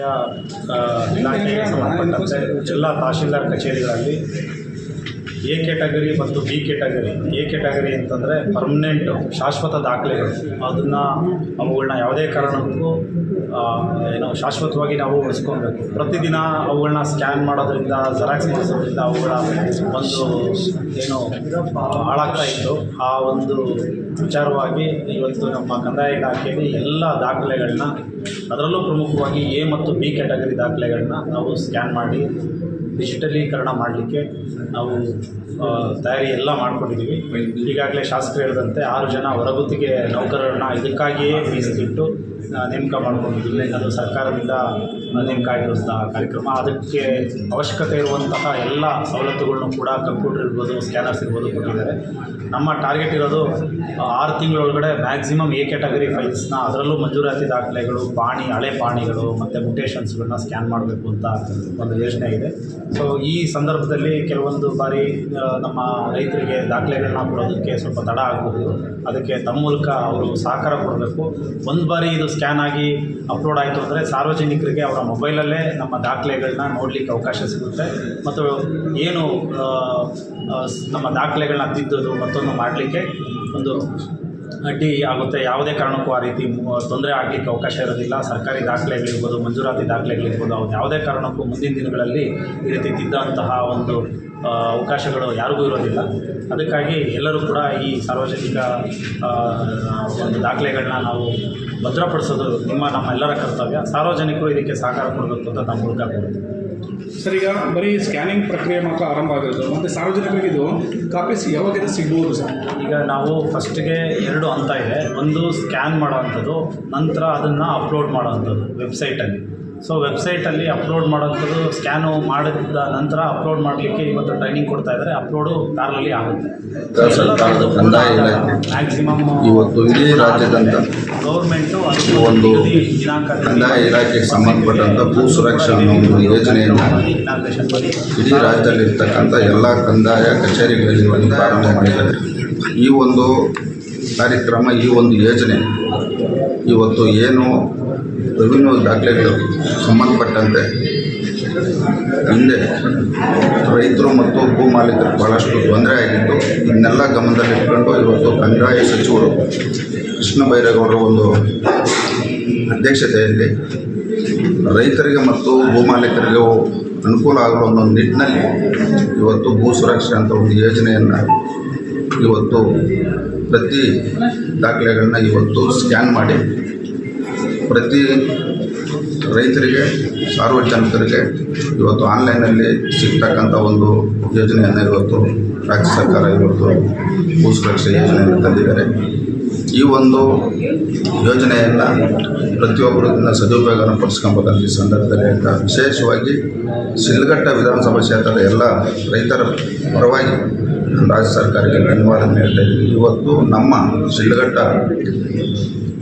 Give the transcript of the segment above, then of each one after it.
ಆ, ಇಲಾಖೆಗೆ ಸಂಬಂಧಪಟ್ಟಂತೆ ಎಲ್ಲ ತಹಶೀಲ್ದಾರ್ ಕಚೇರಿಗಳಲ್ಲಿ ಎ ಕೆಟಗರಿ ಮತ್ತು ಬಿ ಕೆಟಗರಿ ಎ ಕೆಟಗರಿ ಅಂತಂದರೆ ಪರ್ಮನೆಂಟು ಶಾಶ್ವತ ದಾಖಲೆಗಳು. ಅದನ್ನು ಅವುಗಳನ್ನ ಯಾವುದೇ ಕಾರಣಕ್ಕೂ ಏನು ಶಾಶ್ವತವಾಗಿ ನಾವು ಉಳಿಸ್ಕೊಬೇಕು. ಪ್ರತಿದಿನ ಅವುಗಳನ್ನ ಸ್ಕ್ಯಾನ್ ಮಾಡೋದ್ರಿಂದ, ಜೆರಾಕ್ಸ್ ಮಾಡಿಸೋದ್ರಿಂದ ಅವುಗಳ ಒಂದು ಏನು ಹಾಳಾಗ್ತಾ ಇತ್ತು. ಆ ಒಂದು ವಿಚಾರವಾಗಿ ಇವತ್ತು ನಮ್ಮ ಕಂದಾಯ ಇಲಾಖೆಯಲ್ಲಿ ಎಲ್ಲ ದಾಖಲೆಗಳನ್ನ, ಅದರಲ್ಲೂ ಪ್ರಮುಖವಾಗಿ ಎ ಮತ್ತು ಬಿ ಕ್ಯಾಟಗರಿ ದಾಖಲೆಗಳನ್ನ ನಾವು ಸ್ಕ್ಯಾನ್ ಮಾಡಿ ಡಿಜಿಟಲೀಕರಣ ಮಾಡಲಿಕ್ಕೆ ನಾವು ತಯಾರಿ ಎಲ್ಲ ಮಾಡ್ಕೊಂಡಿದ್ದೀವಿ. ಈಗಾಗಲೇ ಶಾಸಕರು ಹೇಳಿದಂತೆ ಆರು ಜನ ಹೊರಗುತ್ತಿಗೆ ನೌಕರರನ್ನ ಇದಕ್ಕಾಗಿಯೇ ಮೀಸಲಿಟ್ಟು ನೇಮಕ ಮಾಡ್ಕೊಂಡಿದ್ದೀವಿ. ಅದು ಸರ್ಕಾರದಿಂದ ನೇಮಕ ಕಾರ್ಯಕ್ರಮ. ಅದಕ್ಕೆ ಅವಶ್ಯಕತೆ ಇರುವಂತಹ ಎಲ್ಲ ಸವಲತ್ತುಗಳನ್ನು ಕೂಡ ಕಂಪ್ಯೂಟರ್ ಇರ್ಬೋದು, ಸ್ಕ್ಯಾನರ್ಸ್ ಇರ್ಬೋದು ಕೊಟ್ಟಿದ್ದಾರೆ. ನಮ್ಮ ಟಾರ್ಗೆಟ್ ಇರೋದು ಆರು ತಿಂಗಳೊಳಗಡೆ ಮ್ಯಾಕ್ಸಿಮಮ್ ಎ ಕ್ಯಾಟಗರಿ ಫೈಲ್ಸ್ನ ಅದರಲ್ಲೂ ಮಂಜೂರಾತಿ ದಾಖಲೆಗಳು, ಪಾಣಿ, ಹಳೆ ಪಾಣಿಗಳು ಮತ್ತು ಮುಟೇಷನ್ಸ್ಗಳನ್ನ ಸ್ಕ್ಯಾನ್ ಮಾಡಬೇಕು ಅಂತ ಒಂದು ಯೋಚನೆ ಇದೆ ಸೊ ಈ ಸಂದರ್ಭದಲ್ಲಿ ಕೆಲವೊಂದು ಬಾರಿ ನಮ್ಮ ರೈತರಿಗೆ ದಾಖಲೆಗಳನ್ನ ಕೊಡೋದಕ್ಕೆ ಸ್ವಲ್ಪ ತಡ ಆಗ್ಬೋದು. ಅದಕ್ಕೆ ತಮ್ಮ ಮೂಲಕ ಅವರು ಸಹಕಾರ ಕೊಡಬೇಕು. ಒಂದು ಬಾರಿ ಇದು ಸ್ಕ್ಯಾನ್ ಆಗಿ ಅಪ್ಲೋಡ್ ಆಯಿತು ಅಂದರೆ ಸಾರ್ವಜನಿಕರಿಗೆ ಅವರ ಮೊಬೈಲಲ್ಲೇ ನಮ್ಮ ದಾಖಲೆಗಳನ್ನ ನೋಡಲಿಕ್ಕೆ ಅವಕಾಶ ಸಿಗುತ್ತೆ. ಮತ್ತು ಏನು ನಮ್ಮ ದಾಖಲೆಗಳನ್ನ ತಿದ್ದೋದು ಮತ್ತೊಂದು ಮಾಡಲಿಕ್ಕೆ ಒಂದು ಅಡ್ಡಿ ಆಗುತ್ತೆ. ಯಾವುದೇ ಕಾರಣಕ್ಕೂ ಆ ರೀತಿ ತೊಂದರೆ ಆಗಲಿಕ್ಕೆ ಅವಕಾಶ ಇರೋದಿಲ್ಲ. ಸರ್ಕಾರಿ ದಾಖಲೆಗಳಿರ್ಬೋದು, ಮಂಜೂರಾತಿ ದಾಖಲೆಗಳಿರ್ಬೋದು, ಅವ್ರು ಯಾವುದೇ ಕಾರಣಕ್ಕೂ ಮುಂದಿನ ದಿನಗಳಲ್ಲಿ ಈ ರೀತಿ ತಿದ್ದಂತಹ ಒಂದು ಅವಕಾಶಗಳು ಯಾರಿಗೂ ಇರೋದಿಲ್ಲ. ಅದಕ್ಕಾಗಿ ಎಲ್ಲರೂ ಕೂಡ ಈ ಸಾರ್ವಜನಿಕ ಒಂದು ದಾಖಲೆಗಳನ್ನ ನಾವು ಭದ್ರಪಡಿಸೋದು ನಿಮ್ಮ ನಮ್ಮೆಲ್ಲರ ಕರ್ತವ್ಯ. ಸಾರ್ವಜನಿಕರು ಇದಕ್ಕೆ ಸಹಕಾರ ಕೊಡಬೇಕು ಅಂತ ನಮ್ಮ ಮೂಲಕ ಕೋರ್ತೀವಿ ಸರ್ ಈಗ ಬರೀ ಸ್ಕ್ಯಾನಿಂಗ್ ಪ್ರಕ್ರಿಯೆ ಮಾತ್ರ ಆರಂಭ ಆಗಿರೋದು. ಮತ್ತು ಸಾರ್ವಜನಿಕರಿಗೆ ಇದು ಕಾಪೀಸ್ ಯಾವಾಗಿಂದ ಸಿಗ್ಬೋದು ಸರ್? ಈಗ ನಾವು ಫಸ್ಟ್ಗೆ ಎರಡು ಹಂತ ಇದೆ. ಒಂದು ಸ್ಕ್ಯಾನ್ ಮಾಡೋವಂಥದ್ದು ನಂತರ ಅದನ್ನು ಅಪ್ಲೋಡ್ ಮಾಡೋವಂಥದ್ದು ವೆಬ್ಸೈಟಲ್ಲಿ. ಸೊ ವೆಬ್ಸೈಟಲ್ಲಿ ಅಪ್ಲೋಡ್ ಮಾಡೋಂಥದ್ದು ಸ್ಕ್ಯಾನು ಮಾಡಿದ ನಂತರ ಅಪ್ಲೋಡ್ ಮಾಡಲಿಕ್ಕೆ ಇವತ್ತು ಟ್ರೈನಿಂಗ್ ಕೊಡ್ತಾ ಇದ್ದಾರೆ. ಅಪ್ಲೋಡು ಕಾರಲ್ಲಿ ಆಗುತ್ತೆ. ಸರ್ಕಾರದ ಕಂದಾಯ ಇಲಾಖೆ ಮ್ಯಾಕ್ಸಿಮಮ್ ಇವತ್ತು ಇಡೀ ರಾಜ್ಯದಂತ ಗೌರ್ಮೆಂಟು ಒಂದು ಕಂದಾಯ ಇಲಾಖೆಗೆ ಸಂಬಂಧಪಟ್ಟಂಥ ಭೂ ಸುರಕ್ಷಾ ಒಂದು ಯೋಜನೆಯನ್ನು ಇಡೀ ರಾಜ್ಯದಲ್ಲಿರ್ತಕ್ಕಂಥ ಎಲ್ಲ ಕಂದಾಯ ಕಚೇರಿಗಳಲ್ಲಿ ಒಂದು ಪ್ರಾರಂಭ ಮಾಡಿದ್ದಾರೆ. ಈ ಒಂದು ಕಾರ್ಯಕ್ರಮ ಈ ಒಂದು ಯೋಜನೆ ಇವತ್ತು ಏನು ರೆವಿನ್ಯೂ ದಾಖಲೆಗಳು ಸಂಬಂಧಪಟ್ಟಂತೆ ಹಿಂದೆ ರೈತರು ಮತ್ತು ಭೂ ಮಾಲೀಕರು ಭಾಳಷ್ಟು ತೊಂದರೆ ಆಗಿತ್ತು ಇದನ್ನೆಲ್ಲ ಗಮನದಲ್ಲಿಟ್ಕೊಂಡು ಇವತ್ತು ಕಂದಾಯ ಸಚಿವರು ಕೃಷ್ಣ ಬೈರೇಗೌಡರ ಒಂದು ಅಧ್ಯಕ್ಷತೆಯಲ್ಲಿ ರೈತರಿಗೆ ಮತ್ತು ಭೂ ಮಾಲೀಕರಿಗೆ ಅನುಕೂಲ ಆಗಲು ಒಂದು ನಿಟ್ಟಿನಲ್ಲಿ ಇವತ್ತು ಭೂ ಸುರಕ್ಷೆ ಅಂತ ಒಂದು ಯೋಜನೆಯನ್ನು ಇವತ್ತು ಪ್ರತಿ ದಾಖಲೆಗಳನ್ನ ಇವತ್ತು ಸ್ಕ್ಯಾನ್ ಮಾಡಿ ಪ್ರತಿ ರೈತರಿಗೆ, ಸಾರ್ವಜನಿಕರಿಗೆ ಇವತ್ತು ಆನ್ಲೈನಲ್ಲಿ ಸಿಗ್ತಕ್ಕಂಥ ಒಂದು ಯೋಜನೆಯನ್ನು ಇವತ್ತು ರಾಜ್ಯ ಸರ್ಕಾರ ಇವತ್ತು ಭೂ ಸುರಕ್ಷೆ ಯೋಜನೆಯನ್ನು ತಂದಿದ್ದಾರೆ. ಈ ಒಂದು ಯೋಜನೆಯನ್ನು ಪ್ರತಿಯೊಬ್ಬರು ಇದನ್ನು ಸದುಪಯೋಗನ ಪಡಿಸ್ಕೊಬೇಕಂತ ಈ ಸಂದರ್ಭದಲ್ಲಿ ಹೇಳ್ತಾ ವಿಶೇಷವಾಗಿ ಸಿಲ್ಗಟ್ಟ ವಿಧಾನಸಭಾ ಕ್ಷೇತ್ರದ ಎಲ್ಲ ರೈತರ ಪರವಾಗಿ ರಾಜ್ಯ ಸರ್ಕಾರಕ್ಕೆ ಧನ್ಯವಾದ ಹೇಳ್ತಾ ಇದ್ದೀನಿ. ಇವತ್ತು ನಮ್ಮ ಶಿಲ್ಘಟ್ಟ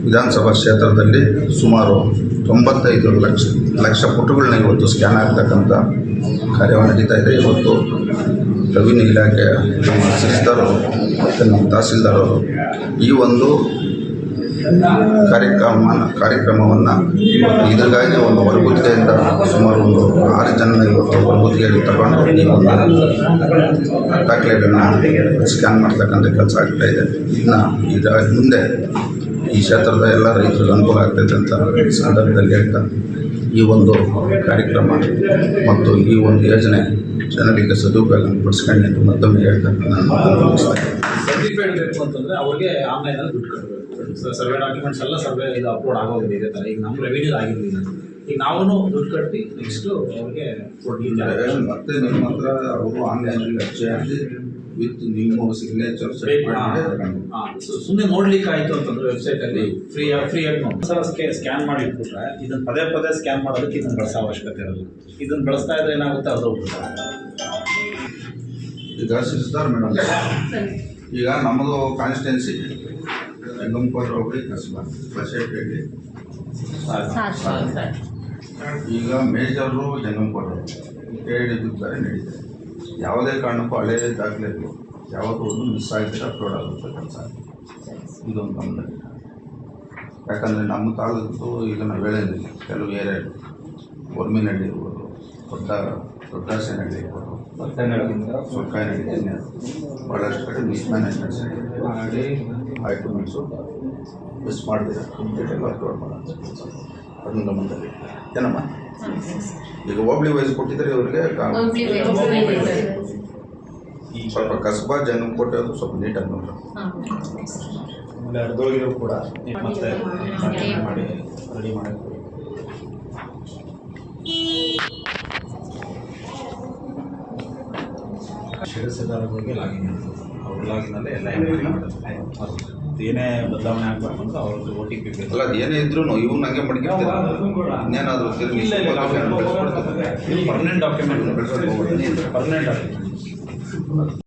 ವಿಧಾನಸಭಾ ಕ್ಷೇತ್ರದಲ್ಲಿ ಸುಮಾರು ತೊಂಬತ್ತೈದು ಲಕ್ಷ ಲಕ್ಷ ಪುಟಗಳನ್ನ ಇವತ್ತು ಸ್ಕ್ಯಾನ್ ಆಗ್ತಕ್ಕಂಥ ಕಾರ್ಯವನ್ನು ನಡೀತಾ ಇದೆ. ಇವತ್ತು ರೆವಿನ್ಯೂ ಇಲಾಖೆಯ ನಮ್ಮ ಸಿಸ್ಟರು ಮತ್ತು ನಮ್ಮ ತಹಸೀಲ್ದಾರರು ಈ ಒಂದು ಕಾರ್ಯಕ್ರಮ, ಕಾರ್ಯಕ್ರಮವನ್ನು ಇದಕ್ಕಾಗಿ ಒಂದು ಹೊರಗುತ್ತಿಗೆಯಿಂದ ಸುಮಾರು ಒಂದು ಆರು ಜನ ಇವತ್ತು ಹೊರಗುತ್ತಿಗೆಯಲ್ಲಿ ತಗೊಂಡು ಈ ಒಂದು ದಾಖಲೆಗಳನ್ನ ಸ್ಕ್ಯಾನ್ ಮಾಡ್ತಕ್ಕಂಥ ಕೆಲಸ ಆಗ್ತಾ ಇದೆ. ಇನ್ನು ಇದರ ಮುಂದೆ ಈ ಕ್ಷೇತ್ರದ ಎಲ್ಲ ರೈತರಿಗೆ ಅನುಕೂಲ ಆಗ್ತೈತೆ ಅಂತ ಸಂದರ್ಭದಲ್ಲಿ ಹೇಳ್ತಾ ಈ ಒಂದು ಕಾರ್ಯಕ್ರಮ ಮತ್ತು ಈ ಒಂದು ಯೋಜನೆ ಜನರಿಗೆ ಸದುಪಯೋಗ ಪಡಿಸ್ಕೊಂಡು ಅಂತ ಮತ್ತೊಮ್ಮೆ ಹೇಳ್ತಾ ನಾನು ಸರ್ಟಿಫೈಡ್ ಬೇಕು ಅಂತಂದ್ರೆ ಅವ್ರಿಗೆ ಆನ್ಲೈನಲ್ಲಿ ದುಡ್ಡು ಕಟ್ಟಬೇಕು ಸರ್ವೆ ಡಾಕ್ಯುಮೆಂಟ್ಸ್ ಎಲ್ಲ ಸರ್ವೆ ಇದು ಅಪ್ಲೋಡ್ ಆಗೋದಿದೆ ಇದೇ ಥರ ಈಗ ನಮ್ಮ ರೆವಿನ್ಯೂ ಆಗಿರಲಿಲ್ಲ. ಈಗ ನಾವು ದುಡ್ಡು ಕಟ್ಟಿ ನೆಕ್ಸ್ಟು ಅವ್ರಿಗೆ ಕೊಡ್ಲಿಲ್ಲ ಮತ್ತೆ ನಿಮ್ಮ ಹತ್ರ ಅವರು ಆನ್ಲೈನಲ್ಲಿ ಅರ್ಜಿ ಹಾಕಿ ವಿತ್ ನಿಮ್ಮ ಸಿಗ್ನೇಚರ್ ಸುಮ್ಮನೆ ನೋಡ್ಲಿಕ್ಕೆ ಆಯ್ತು ಅಂತಂದ್ರೆ ವೆಬ್ಸೈಟ್ ಅಲ್ಲಿ ಫ್ರೀ ಫ್ರೀ ಆಗಿ ಸಲ ಸ್ಕ್ಯಾನ್ ಮಾಡಿ ಇಟ್ಬಿಟ್ರೆ ಇದನ್ನ ಪದೇ ಪದೇ ಸ್ಕ್ಯಾನ್ ಮಾಡೋದಕ್ಕೆ ಇದನ್ನ ಬಳಸೋ ಅವಶ್ಯಕತೆ ಇರೋದು ಇದನ್ನ ಬಳಸ್ತಾ ಇದ್ರೆ ಏನಾಗುತ್ತೆ? ಅದು ಈಗ ಸಿಸ್ಟರ್ ಮೇಡಮ್. ಈಗ ನಮ್ಮದು ಕಾನ್ಸ್ಟಿಟ್ಯೂನ್ಸಿ ಗಂಗೋಪಾಲ್ ಹೋಗಿ ಕಸಬಾ ಬಸೇಪೇಟೆ ಈಗ ಮೇಜರು ಜಂಗಂಪುರ ಎರಡು ಇದ್ದಾರೆ ನಡೀತಾರೆ ಯಾವುದೇ ಕಾರಣಕ್ಕೂ ಹಳೆಯ ದಾಖಲೆಗಳು ಯಾವತ್ತೂ ಒಂದು ಮಿಸ್ ಆಗಿದ್ರೆ ಅಪ್ಲೋಡ್ ಆಗುತ್ತೆ ಕೆಲಸ. ಇದೊಂದು ಗಮನ ಯಾಕಂದರೆ ನಮ್ಮ ಕಾಲದ್ದು ಈಗ ನಾವು ಹೇಳಿದ್ವಿ ಕೆಲವು ಏರಿಯಾ ಒರ್ಮಿನಹಳ್ಳಿ ಇರ್ಬೋದು ದೊಡ್ಡ ದೊಡ್ಡಾಸೆನಹಳ್ಳಿ ಇರ್ಬೋದು ಸ್ವಲ್ಪ ಇನ್ನೇ ಭಾಳಷ್ಟು ಕಡೆ ಮಿಸ್ಮ್ಯಾನೇಜ್ಮೆಂಟ್ಸ್ ಆಯಿತು ಮಿಸ್ ಮಾಡಿದೆ ಕಂಪ್ಲೀಟಾಗಿ ಮಾಡೋಂಥ ಮಾಡೋದು ಅದನ್ನ ಗಮನದಲ್ಲಿ ಏನಮ್ಮ? ಈಗ ಹೋಬ್ಳಿ ವಯಸ್ಸು ಕೊಟ್ಟಿದ್ರೆ ಇವರಿಗೆ ಸ್ವಲ್ಪ ಕಸಬಾ ಜನ ಕೊಟ್ಟೋದು ಸ್ವಲ್ಪ ನೀಟಾಗಿ ನೋಡ್ರಿ ಆಮೇಲೆ ಅರ್ಧೋಗಿರೋ ಕೂಡ ಮತ್ತೆ ಮಾಡಿ ರೆಡಿ ಮಾಡಕ್ಕೆ ಶಿರಸಿದಾರಗಳಿಗೆ ಲಾಗಿನ್ ಅವ್ರ ಲಾಗಿನಲ್ಲಿ ಎಲ್ಲ ಎಂಟ್ರಿ ಮಾಡೋದು ಅದು ಏನೇ ಬದಲಾವಣೆ ಆಗಬೇಕು ಅಂದ್ರೆ ಅವ್ರದ್ದು ಓ ಟಿ ಪಿ ಬೇಕು ಅಲ್ಲ ಅದು ಏನೇ ಇದ್ರು ಇವ್ನು ಹಂಗೆ ಮಡ್ಕಿರ್ತೀರ ಇನ್ನೇನಾದರೂ ತಿರುಗಿ ಇಲ್ಲ ಇಲ್ಲ ಪರ್ಮನೆಂಟ್ ಡಾಕ್ಯುಮೆಂಟ್ ಪರ್ಮನೆಂಟ್ ಡಾಕ್ಯುಮೆಂಟ್